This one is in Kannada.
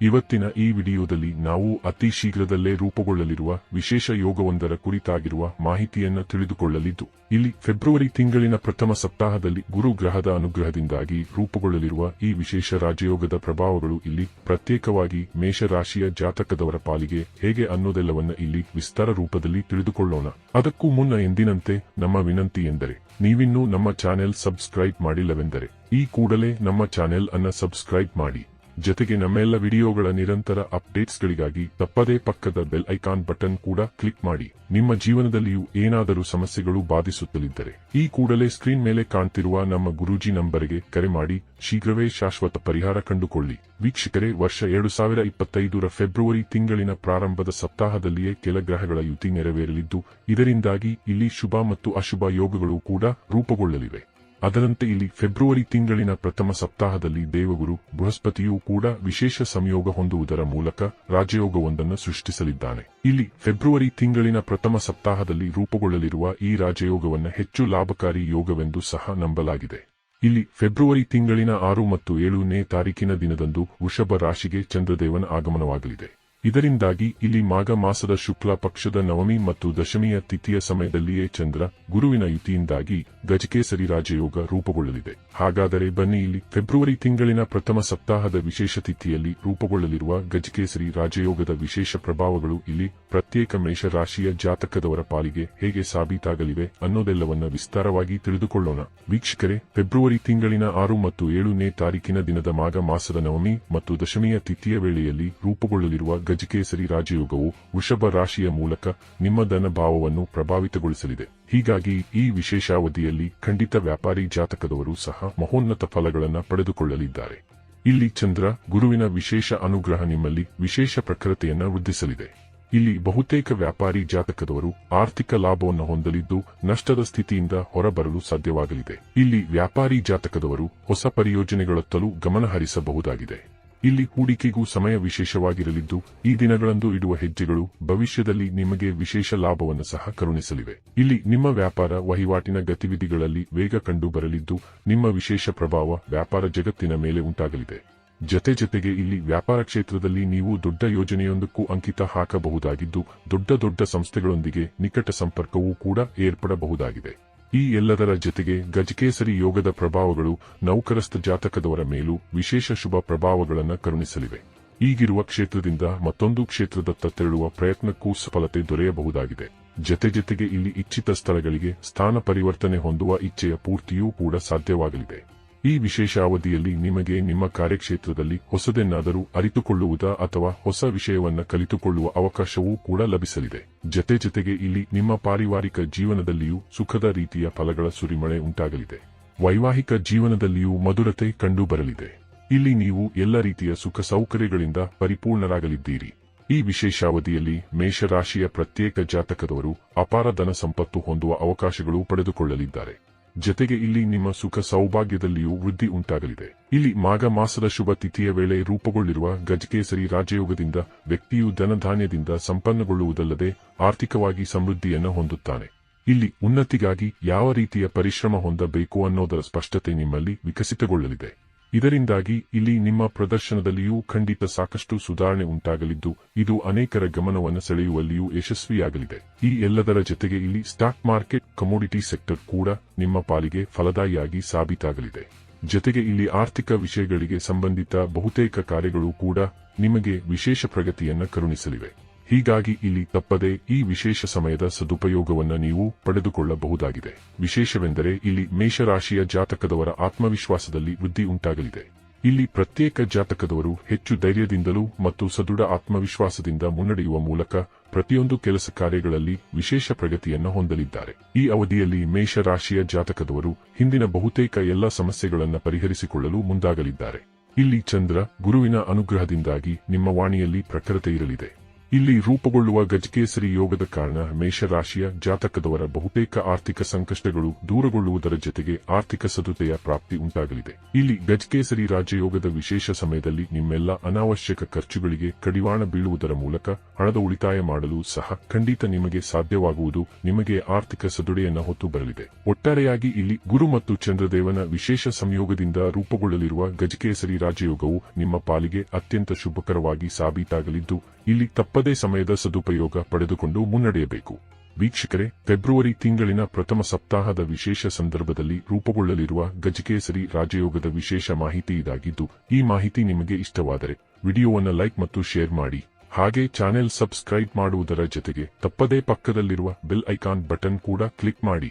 ಇವತ್ತಿನ ಈ ವಿಡಿಯೋದಲ್ಲಿ ನಾವು ಅತಿ ಶೀಘ್ರದಲ್ಲೇ ರೂಪುಗೊಳ್ಳಲಿರುವ ವಿಶೇಷ ಯೋಗವೊಂದರ ಕುರಿತಾಗಿರುವ ಮಾಹಿತಿಯನ್ನು ತಿಳಿದುಕೊಳ್ಳಲಿದ್ದು, ಇಲ್ಲಿ ಫೆಬ್ರವರಿ ತಿಂಗಳಿನ ಪ್ರಥಮ ಸಪ್ತಾಹದಲ್ಲಿ ಗುರು ಗ್ರಹದ ಅನುಗ್ರಹದಿಂದಾಗಿ ರೂಪುಗೊಳ್ಳಲಿರುವ ಈ ವಿಶೇಷ ರಾಜಯೋಗದ ಪ್ರಭಾವಗಳು ಇಲ್ಲಿ ಪ್ರತ್ಯೇಕವಾಗಿ ಮೇಷರಾಶಿಯ ಜಾತಕದವರ ಪಾಲಿಗೆ ಹೇಗೆ ಅನ್ನೋದೆಲ್ಲವನ್ನ ಇಲ್ಲಿ ವಿಸ್ತಾರ ರೂಪದಲ್ಲಿ ತಿಳಿದುಕೊಳ್ಳೋಣ. ಅದಕ್ಕೂ ಮುನ್ನ ಎಂದಿನಂತೆ ನಮ್ಮ ವಿನಂತಿ ಎಂದರೆ, ನೀವಿನ್ನೂ ನಮ್ಮ ಚಾನೆಲ್ ಸಬ್ಸ್ಕ್ರೈಬ್ ಮಾಡಿಲ್ಲವೆಂದರೆ, ಈ ಕೂಡಲೇ ನಮ್ಮ ಚಾನೆಲ್ ಅನ್ನ ಸಬ್ಸ್ಕ್ರೈಬ್ ಮಾಡಿ. ಜೊತೆಗೆ ನಮ್ಮೆಲ್ಲ ವಿಡಿಯೋಗಳ ನಿರಂತರ ಅಪ್ಡೇಟ್ಸ್ಗಳಿಗಾಗಿ ತಪ್ಪದೇ ಪಕ್ಕದ ಬೆಲ್ ಐಕಾನ್ ಬಟನ್ ಕೂಡ ಕ್ಲಿಕ್ ಮಾಡಿ. ನಿಮ್ಮ ಜೀವನದಲ್ಲಿಯೂ ಏನಾದರೂ ಸಮಸ್ಯೆಗಳು ಬಾಧಿಸುತ್ತಲಿದ್ದರೆ ಈ ಕೂಡಲೇ ಸ್ಕ್ರೀನ್ ಮೇಲೆ ಕಾಣ್ತಿರುವ ನಮ್ಮ ಗುರೂಜಿ ನಂಬರ್ಗೆ ಕರೆ ಮಾಡಿ. ಶೀಘ್ರವೇ ಶಾಶ್ವತ ಪರಿಹಾರ ಕಂಡುಕೊಳ್ಳಿ. ವೀಕ್ಷಕರೇ, ವರ್ಷ ಎರಡು ಸಾವಿರ ಇಪ್ಪತ್ತೈದರ ಫೆಬ್ರವರಿ ತಿಂಗಳಿನ ಪ್ರಾರಂಭದ ಸಪ್ತಾಹದಲ್ಲಿಯೇ ಕೆಲ ಗ್ರಹಗಳ ಯುತಿ ನೆರವೇರಲಿದ್ದು, ಇದರಿಂದಾಗಿ ಇಲ್ಲಿ ಶುಭ ಮತ್ತು ಅಶುಭ ಯೋಗಗಳು ಕೂಡ ರೂಪುಗೊಳ್ಳಲಿವೆ. ಅದರಂತೆ ಇಲ್ಲಿ ಫೆಬ್ರವರಿ ತಿಂಗಳಿನ ಪ್ರಥಮ ಸಪ್ತಾಹದಲ್ಲಿ ದೇವಗುರು, ಬೃಹಸ್ಪತಿಯೂ ಕೂಡ ವಿಶೇಷ ಸಂಯೋಗ ಹೊಂದುವುದರ ಮೂಲಕ ರಾಜಯೋಗವೊಂದನ್ನು ಸೃಷ್ಟಿಸಲಿದ್ದಾನೆ. ಇಲ್ಲಿ ಫೆಬ್ರವರಿ ತಿಂಗಳಿನ ಪ್ರಥಮ ಸಪ್ತಾಹದಲ್ಲಿ ರೂಪುಗೊಳ್ಳಲಿರುವ ಈ ರಾಜಯೋಗವನ್ನು ಹೆಚ್ಚು ಲಾಭಕಾರಿ ಯೋಗವೆಂದು ಸಹ ನಂಬಲಾಗಿದೆ. ಇಲ್ಲಿ ಫೆಬ್ರವರಿ ತಿಂಗಳಿನ ಆರು ಮತ್ತು ಏಳನೇ ತಾರೀಕಿನ ದಿನದಂದು ವೃಷಭ ರಾಶಿಗೆ ಚಂದ್ರದೇವನ ಆಗಮನವಾಗಲಿದೆ. ಇದರಿಂದಾಗಿ ಇಲ್ಲಿ ಮಾಘ ಮಾಸದ ಶುಕ್ಲ ಪಕ್ಷದ ನವಮಿ ಮತ್ತು ದಶಮಿಯ ತಿಥಿಯ ಸಮಯದಲ್ಲಿಯೇ ಚಂದ್ರ ಗುರುವಿನ ಯುತಿಯಿಂದಾಗಿ ಗಜಕೇಸರಿ ರಾಜಯೋಗ ರೂಪುಗೊಳ್ಳಲಿದೆ. ಹಾಗಾದರೆ ಬನ್ನಿ ಇಲ್ಲಿ ಫೆಬ್ರವರಿ ತಿಂಗಳಿನ ಪ್ರಥಮ ಸಪ್ತಾಹದ ವಿಶೇಷ ತಿಥಿಯಲ್ಲಿ ರೂಪುಗೊಳ್ಳಲಿರುವ ಗಜಕೇಸರಿ ರಾಜಯೋಗದ ವಿಶೇಷ ಪ್ರಭಾವಗಳು ಇಲ್ಲಿ ಪ್ರತ್ಯೇಕ ಮೇಷ ರಾಶಿಯ ಜಾತಕದವರ ಪಾಲಿಗೆ ಹೇಗೆ ಸಾಬೀತಾಗಲಿವೆ ಅನ್ನೋದೆಲ್ಲವನ್ನ ವಿಸ್ತಾರವಾಗಿ ತಿಳಿದುಕೊಳ್ಳೋಣ. ವೀಕ್ಷಕರೇ, ಫೆಬ್ರವರಿ ತಿಂಗಳಿನ ಆರು ಮತ್ತು ಏಳನೇ ತಾರೀಕಿನ ದಿನದ ಮಾಘ ಮಾಸದ ನವಮಿ ಮತ್ತು ದಶಮಿಯ ತಿಥಿಯ ವೇಳೆಯಲ್ಲಿ ರೂಪುಗೊಳ್ಳಲಿರುವ ಗಜಕೇಸರಿ ರಾಜಯೋಗವು ವೃಷಭ ರಾಶಿಯ ಮೂಲಕ ನಿಮ್ಮ ಧನ ಭಾವವನ್ನು ಪ್ರಭಾವಿತಗೊಳಿಸಲಿದೆ. ಹೀಗಾಗಿ ಈ ವಿಶೇಷಾವಧಿಯಲ್ಲಿ ಖಂಡಿತ ವ್ಯಾಪಾರಿ ಜಾತಕದವರು ಸಹ ಮಹೋನ್ನತ ಫಲಗಳನ್ನು ಪಡೆದುಕೊಳ್ಳಲಿದ್ದಾರೆ. ಇಲ್ಲಿ ಚಂದ್ರ ಗುರುವಿನ ವಿಶೇಷ ಅನುಗ್ರಹ ನಿಮ್ಮಲ್ಲಿ ವಿಶೇಷ ಪ್ರಖರತೆಯನ್ನ ವೃದ್ಧಿಸಲಿದೆ. ಇಲ್ಲಿ ಬಹುತೇಕ ವ್ಯಾಪಾರಿ ಜಾತಕದವರು ಆರ್ಥಿಕ ಲಾಭವನ್ನು ಹೊಂದಲಿದ್ದು ನಷ್ಟದ ಸ್ಥಿತಿಯಿಂದ ಹೊರಬರಲು ಸಾಧ್ಯವಾಗಲಿದೆ. ಇಲ್ಲಿ ವ್ಯಾಪಾರಿ ಜಾತಕದವರು ಹೊಸ ಪರಿಯೋಜನೆಗಳತ್ತಲೂ ಗಮನ ಹರಿಸಬಹುದಾಗಿದೆ ಇಲ್ಲಿ ಹೂಡಿಕೆಗೂ ಸಮಯ ವಿಶೇಷವಾಗಿರಲಿದ್ದು, ಈ ದಿನಗಳಂದು ಇಡುವ ಹೆಜ್ಜೆಗಳು ಭವಿಷ್ಯದಲ್ಲಿ ನಿಮಗೆ ವಿಶೇಷ ಲಾಭವನ್ನು ಸಹ ಕರುಣಿಸಲಿವೆ. ಇಲ್ಲಿ ನಿಮ್ಮ ವ್ಯಾಪಾರ ವಹಿವಾಟಿನ ಗತಿವಿಧಿಗಳಲ್ಲಿ ವೇಗ ಕಂಡು ಬರಲಿದ್ದು ನಿಮ್ಮ ವಿಶೇಷ ಪ್ರಭಾವ ವ್ಯಾಪಾರ ಜಗತ್ತಿನ ಮೇಲೆ ಉಂಟಾಗಲಿದೆ. ಜತೆ ಜತೆಗೆ ಇಲ್ಲಿ ವ್ಯಾಪಾರ ಕ್ಷೇತ್ರದಲ್ಲಿ ನೀವು ದೊಡ್ಡ ಯೋಜನೆಯೊಂದಕ್ಕೂ ಅಂಕಿತ ಹಾಕಬಹುದಾಗಿದ್ದು, ದೊಡ್ಡ ದೊಡ್ಡ ಸಂಸ್ಥೆಗಳೊಂದಿಗೆ ನಿಕಟ ಸಂಪರ್ಕವೂ ಕೂಡ ಏರ್ಪಡಬಹುದಾಗಿದೆ. ಈ ಎಲ್ಲದರ ಜೊತೆಗೆ ಗಜಕೇಸರಿ ಯೋಗದ ಪ್ರಭಾವಗಳು ನೌಕರಸ್ಥ ಜಾತಕದವರ ಮೇಲೂ ವಿಶೇಷ ಶುಭ ಪ್ರಭಾವಗಳನ್ನು ಕರುಣಿಸಲಿವೆ. ಈಗಿರುವ ಕ್ಷೇತ್ರದಿಂದ ಮತ್ತೊಂದು ಕ್ಷೇತ್ರದತ್ತ ತೆರಳುವ ಪ್ರಯತ್ನಕ್ಕೂ ಸಫಲತೆ ದೊರೆಯಬಹುದಾಗಿದೆ. ಜತೆ ಜತೆಗೆ ಇಲ್ಲಿ ಇಚ್ಛಿತ ಸ್ಥಳಗಳಿಗೆ ಸ್ಥಾನ ಪರಿವರ್ತನೆ ಹೊಂದುವ ಇಚ್ಛೆಯ ಪೂರ್ತಿಯೂ ಕೂಡ ಸಾಧ್ಯವಾಗಲಿದೆ. ಈ ವಿಶೇಷ ಅವಧಿಯಲ್ಲಿ ನಿಮಗೆ ನಿಮ್ಮ ಕಾರ್ಯಕ್ಷೇತ್ರದಲ್ಲಿ ಹೊಸದನ್ನಾದರೂ ಅರಿತುಕೊಳ್ಳುವುದ ಅಥವಾ ಹೊಸ ವಿಷಯವನ್ನ ಕಲಿತುಕೊಳ್ಳುವ ಅವಕಾಶವೂ ಕೂಡ ಲಭಿಸಲಿದೆ. ಜತೆ ಜತೆಗೆ ಇಲ್ಲಿ ನಿಮ್ಮ ಪಾರಿವಾರಿಕ ಜೀವನದಲ್ಲಿಯೂ ಸುಖದ ರೀತಿಯ ಫಲಗಳ ಸುರಿಮಳೆ ಉಂಟಾಗಲಿದೆ. ವೈವಾಹಿಕ ಜೀವನದಲ್ಲಿಯೂ ಮಧುರತೆ ಕಂಡುಬರಲಿದೆ. ಇಲ್ಲಿ ನೀವು ಎಲ್ಲ ರೀತಿಯ ಸುಖ ಸೌಕರ್ಯಗಳಿಂದ ಪರಿಪೂರ್ಣರಾಗಲಿದ್ದೀರಿ. ಈ ವಿಶೇಷಾವಧಿಯಲ್ಲಿ ಮೇಷರಾಶಿಯ ಪ್ರತ್ಯೇಕ ಜಾತಕದವರು ಅಪಾರ ಧನ ಸಂಪತ್ತು ಹೊಂದುವ ಅವಕಾಶಗಳು ಪಡೆದುಕೊಳ್ಳಲಿದ್ದಾರೆ. ಜತೆಗೆ ಇಲ್ಲಿ ನಿಮ್ಮ ಸುಖ ಸೌಭಾಗ್ಯದಲ್ಲಿಯೂ ವೃದ್ಧಿ ಉಂಟಾಗಲಿದೆ. ಇಲ್ಲಿ ಮಾಘ ಮಾಸದ ಶುಭ ತಿಥಿಯ ವೇಳೆ ರೂಪುಗೊಳ್ಳಿರುವ ಗಜಕೇಸರಿ ರಾಜಯೋಗದಿಂದ ವ್ಯಕ್ತಿಯು ಧನಧಾನ್ಯದಿಂದ ಸಂಪನ್ನಗೊಳ್ಳುವುದಲ್ಲದೆ ಆರ್ಥಿಕವಾಗಿ ಸಮೃದ್ಧಿಯನ್ನು ಹೊಂದುತ್ತಾನೆ. ಇಲ್ಲಿ ಉನ್ನತಿಗಾಗಿ ಯಾವ ರೀತಿಯ ಪರಿಶ್ರಮ ಹೊಂದಬೇಕು ಅನ್ನೋದರ ಸ್ಪಷ್ಟತೆ ನಿಮ್ಮಲ್ಲಿ ವಿಕಸಿತಗೊಳ್ಳಲಿದೆ. ಇದರಿಂದಾಗಿ ಇಲ್ಲಿ ನಿಮ್ಮ ಪ್ರದರ್ಶನದಲ್ಲಿಯೂ ಖಂಡಿತ ಸಾಕಷ್ಟು ಸುಧಾರಣೆ ಉಂಟಾಗಲಿದ್ದು, ಇದು ಅನೇಕರ ಗಮನವನ್ನು ಸೆಳೆಯುವಲ್ಲಿಯೂ ಯಶಸ್ವಿಯಾಗಲಿದೆ. ಈ ಎಲ್ಲದರ ಜತೆಗೆ ಇಲ್ಲಿ ಸ್ಟಾಕ್ ಮಾರ್ಕೆಟ್, ಕಮೋಡಿಟಿ ಸೆಕ್ಟರ್ ಕೂಡ ನಿಮ್ಮ ಪಾಲಿಗೆ ಫಲದಾಯಿಯಾಗಿ ಸಾಬೀತಾಗಲಿದೆ. ಜತೆಗೆ ಇಲ್ಲಿ ಆರ್ಥಿಕ ವಿಷಯಗಳಿಗೆ ಸಂಬಂಧಿತ ಬಹುತೇಕ ಕಾರ್ಯಗಳು ಕೂಡ ನಿಮಗೆ ವಿಶೇಷ ಪ್ರಗತಿಯನ್ನು ಕರುಣಿಸಲಿವೆ. ಹೀಗಾಗಿ ಇಲ್ಲಿ ತಪ್ಪದೆ ಈ ವಿಶೇಷ ಸಮಯದ ಸದುಪಯೋಗವನ್ನು ನೀವು ಪಡೆದುಕೊಳ್ಳಬಹುದಾಗಿದೆ. ವಿಶೇಷವೆಂದರೆ ಇಲ್ಲಿ ಮೇಷರಾಶಿಯ ಜಾತಕದವರ ಆತ್ಮವಿಶ್ವಾಸದಲ್ಲಿ ವೃದ್ಧಿ ಉಂಟಾಗಲಿದೆ. ಇಲ್ಲಿ ಪ್ರತ್ಯೇಕ ಜಾತಕದವರು ಹೆಚ್ಚು ಧೈರ್ಯದಿಂದಲೂ ಮತ್ತು ಸದೃಢ ಆತ್ಮವಿಶ್ವಾಸದಿಂದ ಮುನ್ನಡೆಯುವ ಮೂಲಕ ಪ್ರತಿಯೊಂದು ಕೆಲಸ ಕಾರ್ಯಗಳಲ್ಲಿ ವಿಶೇಷ ಪ್ರಗತಿಯನ್ನು ಹೊಂದಲಿದ್ದಾರೆ. ಈ ಅವಧಿಯಲ್ಲಿ ಮೇಷರಾಶಿಯ ಜಾತಕದವರು ಹಿಂದಿನ ಬಹುತೇಕ ಎಲ್ಲ ಸಮಸ್ಯೆಗಳನ್ನು ಪರಿಹರಿಸಿಕೊಳ್ಳಲು ಮುಂದಾಗಲಿದ್ದಾರೆ. ಇಲ್ಲಿ ಚಂದ್ರ ಗುರುವಿನ ಅನುಗ್ರಹದಿಂದಾಗಿ ನಿಮ್ಮ ವಾಣಿಯಲ್ಲಿ ಪ್ರಖರತೆ ಇರಲಿದೆ. ಇಲ್ಲಿ ರೂಪುಗೊಳ್ಳುವ ಗಜಕೇಸರಿ ಯೋಗದ ಕಾರಣ ಮೇಷರಾಶಿಯ ಜಾತಕದವರ ಬಹುತೇಕ ಆರ್ಥಿಕ ಸಂಕಷ್ಟಗಳು ದೂರಗೊಳ್ಳುವುದರ ಜೊತೆಗೆ ಆರ್ಥಿಕ ಸದುತೆಯ ಪ್ರಾಪ್ತಿ ಉಂಟಾಗಲಿದೆ. ಇಲ್ಲಿ ಗಜಕೇಸರಿ ರಾಜಯೋಗದ ವಿಶೇಷ ಸಮಯದಲ್ಲಿ ನಿಮ್ಮೆಲ್ಲ ಅನಾವಶ್ಯಕ ಖರ್ಚುಗಳಿಗೆ ಕಡಿವಾಣ ಬೀಳುವುದರ ಮೂಲಕ ಹಣದ ಉಳಿತಾಯ ಮಾಡಲು ಸಹ ಖಂಡಿತ ನಿಮಗೆ ಸಾಧ್ಯವಾಗುವುದು ನಿಮಗೆ ಆರ್ಥಿಕ ಸದುಡೆಯನ್ನ ಹೊತ್ತು ಬರಲಿದೆ. ಒಟ್ಟಾರೆಯಾಗಿ ಇಲ್ಲಿ ಗುರು ಮತ್ತು ಚಂದ್ರದೇವನ ವಿಶೇಷ ಸಂಯೋಗದಿಂದ ರೂಪುಗೊಳ್ಳಲಿರುವ ಗಜಕೇಸರಿ ರಾಜಯೋಗವು ನಿಮ್ಮ ಪಾಲಿಗೆ ಅತ್ಯಂತ ಶುಭಕರವಾಗಿ ಸಾಬೀತಾಗಲಿದ್ದು, ಇಲ್ಲಿ ತಪ್ಪದೇ ಸಮಯದ ಸದುಪಯೋಗ ಪಡೆದುಕೊಂಡು ಮುನ್ನಡೆಯಬೇಕು. ವೀಕ್ಷಕರೇ, ಫೆಬ್ರವರಿ ತಿಂಗಳಿನ ಪ್ರಥಮ ಸಪ್ತಾಹದ ವಿಶೇಷ ಸಂದರ್ಭದಲ್ಲಿ ರೂಪುಗೊಳ್ಳಲಿರುವ ಗಜಕೇಸರಿ ರಾಜಯೋಗದ ವಿಶೇಷ ಮಾಹಿತಿ ಇದಾಗಿದ್ದು, ಈ ಮಾಹಿತಿ ನಿಮಗೆ ಇಷ್ಟವಾದರೆ ವಿಡಿಯೋವನ್ನು ಲೈಕ್ ಮತ್ತು ಶೇರ್ ಮಾಡಿ. ಹಾಗೆ ಚಾನೆಲ್ ಸಬ್ಸ್ಕ್ರೈಬ್ ಮಾಡುವುದರ ಜೊತೆಗೆ ತಪ್ಪದೇ ಪಕ್ಕದಲ್ಲಿರುವ ಬೆಲ್ ಐಕಾನ್ ಬಟನ್ ಕೂಡ ಕ್ಲಿಕ್ ಮಾಡಿ.